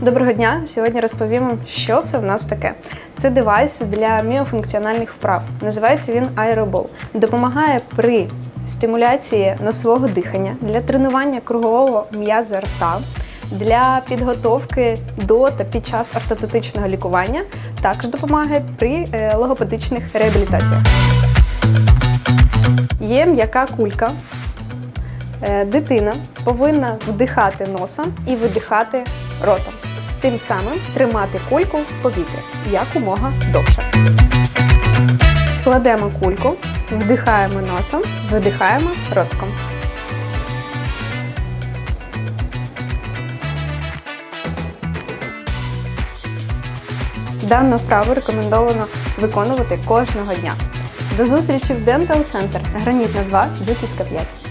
Доброго дня! Сьогодні розповім вам, що це в нас таке. Це девайс для міофункціональних вправ. Називається він Aeroball. Допомагає при стимуляції носового дихання для тренування кругового м'яза рта. Для підготовки до та під час ортодонтичного лікування також допомагає при е, логопедичних реабілітаціях. Є м'яка кулька. Е, Дитина повинна вдихати носом і видихати ротом. Тим самим тримати кульку в повітрі якомога довше. Кладемо кульку, вдихаємо носом, видихаємо ротком. Дану вправу рекомендовано виконувати кожного дня. До зустрічі в Dental Center Гранітна 2, Житівська 5.